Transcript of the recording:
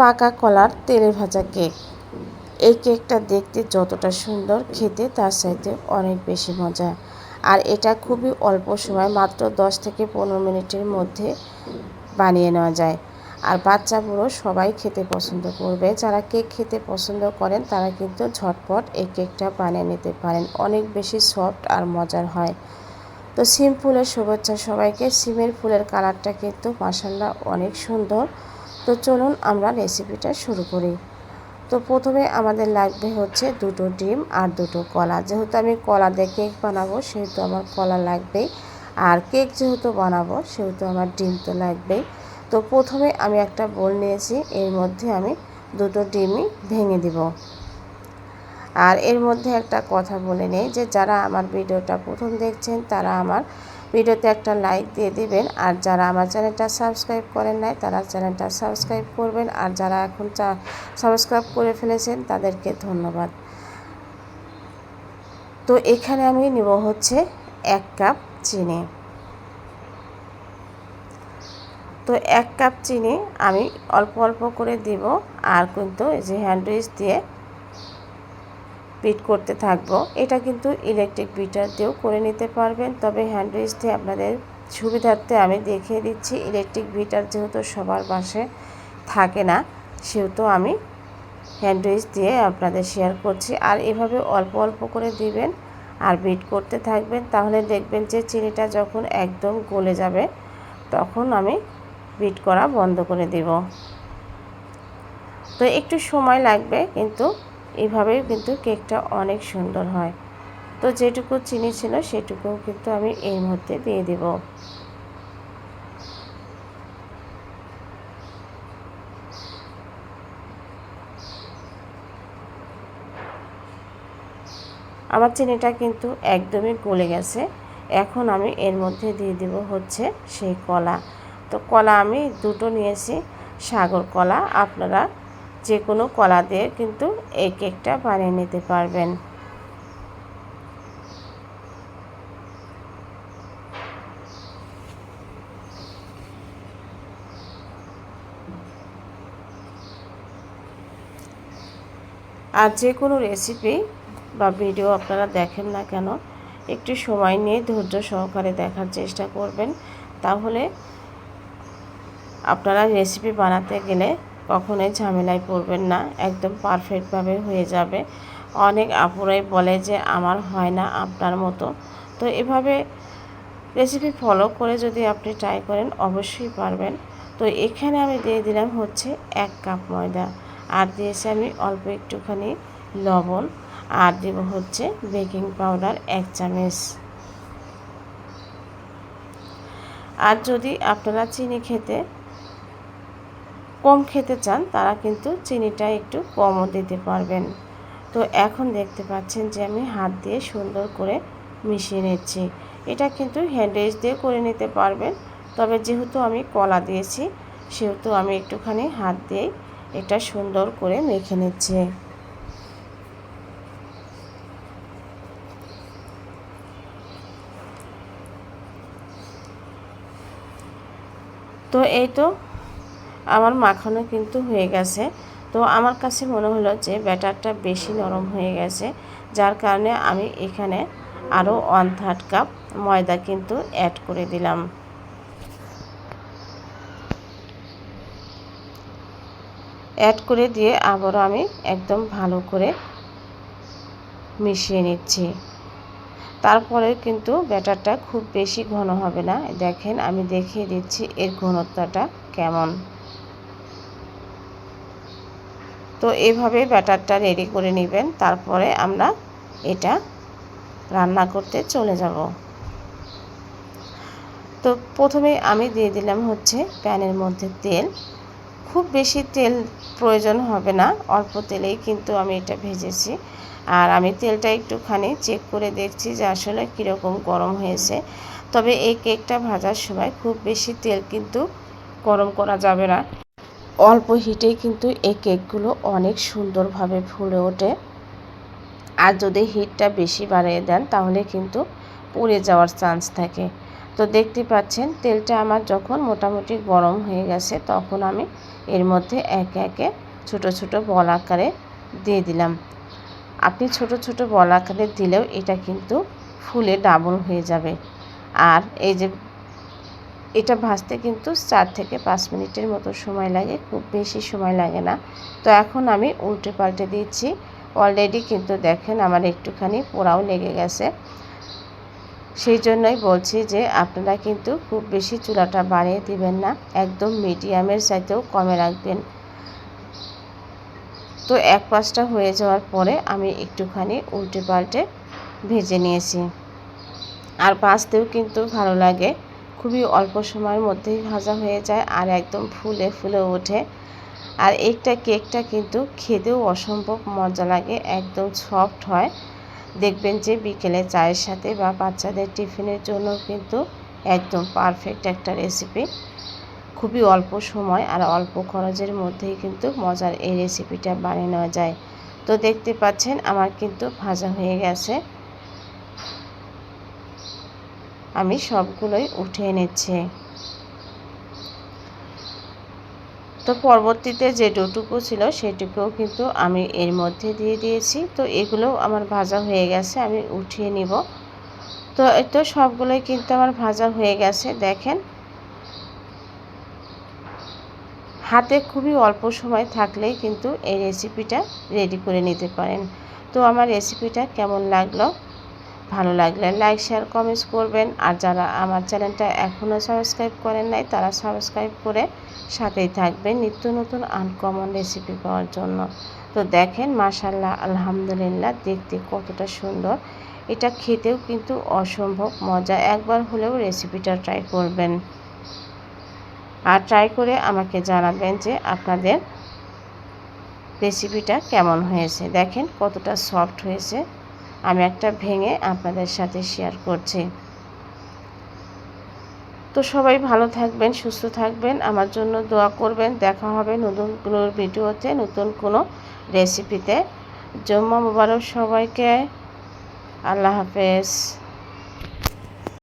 পাকা কলার তেলে ভাজা কেক। এই কেকটা দেখতে যতটা সুন্দর, খেতে তার সাথে অনেক বেশি মজা। আর এটা খুবই অল্প সময়, মাত্র 10 থেকে পনেরো মিনিটের মধ্যে বানিয়ে নেওয়া যায়। আর বাচ্চা বুড়ো সবাই খেতে পছন্দ করবে। যারা কেক খেতে পছন্দ করেন, তারা কিন্তু ঝটপট এই কেকটা বানিয়ে নিতে পারেন। অনেক বেশি সফট আর মজার হয়। তো সিম ফুলের শুভেচ্ছা সবাইকে। সিমের ফুলের কালারটা কিন্তু মাসাল্লাহ অনেক সুন্দর। তো চলুন আমরা রেসিপিটা শুরু করি। তো প্রথমে আমাদের লাগবে হচ্ছে দুটো ডিম আর দুটো কলা। যেহেতু আমি কলা দিয়ে কেক বানাবো, সেহেতু আমার কলা লাগবেই। আর কেক যেহেতু বানাবো, সেহেতু আমার ডিম তো লাগবেই। তো প্রথমে আমি একটা বোল নিয়েছি, এর মধ্যে আমি দুটো ডিমই ভেঙে দিব। আর এর মধ্যে একটা কথা বলে নেই যে, যারা আমার ভিডিওটা প্রথম দেখছেন, তারা আমার ভিডিওতে একটা লাইক দিয়ে দিবেন। আর যারা আমার চ্যানেলটা সাবস্ক্রাইব করেন নাই, তারা চ্যানেলটা সাবস্ক্রাইব করবেন। আর যারা এখন সাবস্ক্রাইব করে ফেলেছেন, তাদেরকে ধন্যবাদ। তো এখানে আমি নেব হচ্ছে এক কাপ চিনি। তো এক কাপ চিনি আমি অল্প অল্প করে দিব। আর কিন্তু যে হ্যান্ডউইচ দিয়ে বিট করতে থাকব। এটা কিন্তু ইলেকট্রিক বিটার দিয়েও করে নিতে পারবেন। তবে হ্যান্ড হ্যান্ডউইচ দিয়ে আপনাদের সুবিধার্থে আমি দেখিয়ে দিচ্ছি ইলেকট্রিক বিটার যেহেতু সবার বাসে থাকে না, সেহেতু আমি হ্যান্ডউইচ দিয়ে আপনাদের শেয়ার করছি। আর এভাবে অল্প অল্প করে দিবেন আর বিট করতে থাকবেন, তাহলে দেখবেন যে চিনিটা যখন একদম গলে যাবে, তখন আমি বিট করা বন্ধ করে দেব। তো একটু সময় লাগবে, কিন্তু এভাবেই কিন্তু কেকটা অনেক সুন্দর হয়। তো যেটুকু চিনি ছিল সেটুকু কিন্তু আমি এই মধ্যে দিয়ে দেব। আমার চিনিটা কিন্তু একদমই গলে গেছে। এখন আমি এর মধ্যে দিয়ে দেব হচ্ছে সেই কলা। তো কলা আমি দুটো নিয়েছি, সাগর কলা, আপনারা যে কোনো কলা দিয়ে কিন্তু এই কেকটা বানিয়ে নিতে পারবেন। আর যে কোনো রেসিপি বা ভিডিও আপনারা দেখেন না কেন, একটু সময় নিয়ে ধৈর্য সহকারে দেখার চেষ্টা করবেন। তাহলে আপনারা রেসিপি বানাতে গেলে কখনোই ঝামেলায় পড়বেন না, একদম পারফেক্টভাবে হয়ে যাবে। অনেক আপুরাই বলে যে, আমার হয় না আপনার মতো। তো এভাবে রেসিপি ফলো করে যদি আপনি ট্রাই করেন, অবশ্যই পারবেন। তো এখানে আমি দিয়ে দিলাম হচ্ছে এক কাপ ময়দা। আর দিয়েছি আমি অল্প একটুখানি লবণ। আর দেব হচ্ছে বেকিং পাউডার এক চামচ। আর যদি আপনারা চিনি খেতে কম খেতে চান, তারা কিন্তু চিনিটা একটু কমও দিতে পারবেন। তো এখন দেখতে পাচ্ছেন যে আমি হাত দিয়ে সুন্দর করে মিশিয়ে নিচ্ছি। এটা কিন্তু হ্যান্ডেজ দিয়ে করে নিতে পারবেন, তবে যেহেতু আমি কলা দিয়েছি, সেহেতু আমি একটুখানি হাত দিয়েই এটা সুন্দর করে মেখে নিচ্ছি। তো এই তো আমার মাখানো কিন্তু হয়ে গেছে। তো আমার কাছে মনে হলো যে ব্যাটারটা বেশি নরম হয়ে গেছে, যার কারণে আমি এখানে আরও ওয়ান থার্ড কাপ ময়দা কিন্তু অ্যাড করে দিলাম। অ্যাড করে দিয়ে আবারও আমি একদম ভালো করে মিশিয়ে নিচ্ছি। তারপরে কিন্তু ব্যাটারটা খুব বেশি ঘন হবে না। দেখেন আমি দেখিয়ে দিচ্ছি এর ঘনত্বটা কেমন। তো এভাবে ব্যাটারটা রেডি করে নেবেন, তারপরে আমরা এটা রান্না করতে চলে যাব। তো প্রথমে আমি দিয়ে দিলাম হচ্ছে প্যানের মধ্যে তেল। খুব বেশি তেল প্রয়োজন হবে না, অল্প তেলেই কিন্তু আমি এটা ভেজেছি। আর আমি তেলটা একটুখানি চেক করে দেখছি যে আসলে কীরকম গরম হয়েছে। তবে এই কেকটা ভাজার সময় খুব বেশি তেল কিন্তু গরম করা যাবে না। অল্প হিটেই কিন্তু এই কেকগুলো অনেক সুন্দরভাবে ফুলে ওঠে। আর যদি হিটটা বেশি বাড়িয়ে দেন, তাহলে কিন্তু পুড়ে যাওয়ার চান্স থাকে। তো দেখতে পাচ্ছেন, তেলটা আমার যখন মোটামুটি গরম হয়ে গেছে, তখন আমি এর মধ্যে একে একে ছোট ছোট বল আকারে দিয়ে দিলাম। আপনি ছোট ছোট বল আকারে দিলেও এটা কিন্তু ফুলে ডাবল হয়ে যাবে। আর এই যে এটা ভাজতে কিন্তু চার থেকে পাঁচ মিনিটের মতো সময় লাগে, খুব বেশি সময় লাগে না। তো এখন আমি উল্টে পাল্টে দিচ্ছি। অলরেডি কিন্তু দেখেন আমার একটুখানি পোড়াও লেগে গেছে। সেই জন্যই বলছি যে আপনারা কিন্তু খুব বেশি চুলাটা বাড়িয়ে দিবেন না, একদম মিডিয়ামের চাইতেও কমে রাখবেন। তো এক পাশটা হয়ে যাওয়ার পরে আমি একটুখানি উল্টে পাল্টে ভেজে নিয়েছি। আর ভাজতেও কিন্তু ভালো লাগে। খুবই অল্প সময়ের মধ্যেই ভাজা হয়ে যায় আর একদম ফুলে ফুলে ওঠে। আর একটা কেকটা কিন্তু খেতেও অসম্ভব মজা লাগে, একদম সফট হয়। দেখবেন যে বিকেলে চায়ের সাথে বা বাচ্চাদের টিফিনের জন্য কিন্তু একদম পারফেক্ট একটা রেসিপি খুবই অল্প সময় আর অল্প খরচের মধ্যেই কিন্তু মজার এই রেসিপিটা বানিয়ে নেওয়া যায়। তো দেখতে পাচ্ছেন আমার কিন্তু ভাজা হয়ে গেছে। আমি সবগুলোই উঠিয়ে নিচ্ছি তো পরবর্তীতে যে ডোটুকু ছিল সেটুকুও কিন্তু আমি এর মধ্যে দিয়ে দিয়েছি। তো এগুলো আমার ভাজা হয়ে গেছে, আমি উঠিয়ে নিব। তো তো সবগুলোই কিন্তু আমার ভাজা হয়ে গেছে, দেখেন। হাতে খুবই অল্প সময় থাকলেই কিন্তু এই রেসিপিটা রেডি করে নিতে পারেন। তো আমার রেসিপিটা কেমন লাগল? ভালো লাগলে লাইক শেয়ার কমেন্টস করবেন। আর যারা আমার চ্যানেলটা এখনও সাবস্ক্রাইব করেন নাই, তারা সাবস্ক্রাইব করে সাথেই থাকবেন নিত্য নতুন আনকমন রেসিপি পাওয়ার জন্য। তো দেখেন মাশাল্লাহ আলহামদুলিল্লাহ, দেখতে কতটা সুন্দর। এটা খেতেও কিন্তু অসম্ভব মজা। একবার হলেও রেসিপিটা ট্রাই করবেন। আর ট্রাই করে আমাকে জানাবেন যে আপনাদের রেসিপিটা কেমন হয়েছে। দেখেন কতটা সফট হয়েছে। আমি একটা ভেঙে আপনাদের সাথে শেয়ার করছি। তো সবাই ভালো থাকবেন, সুস্থ থাকবেন, আমার জন্য দোয়া করবেন। দেখা হবে নতুন কোনো ভিডিওতে, নতুন কোনো রেসিপিতে জম্মা মুবারক সবাইকে, আল্লাহ হাফেজ।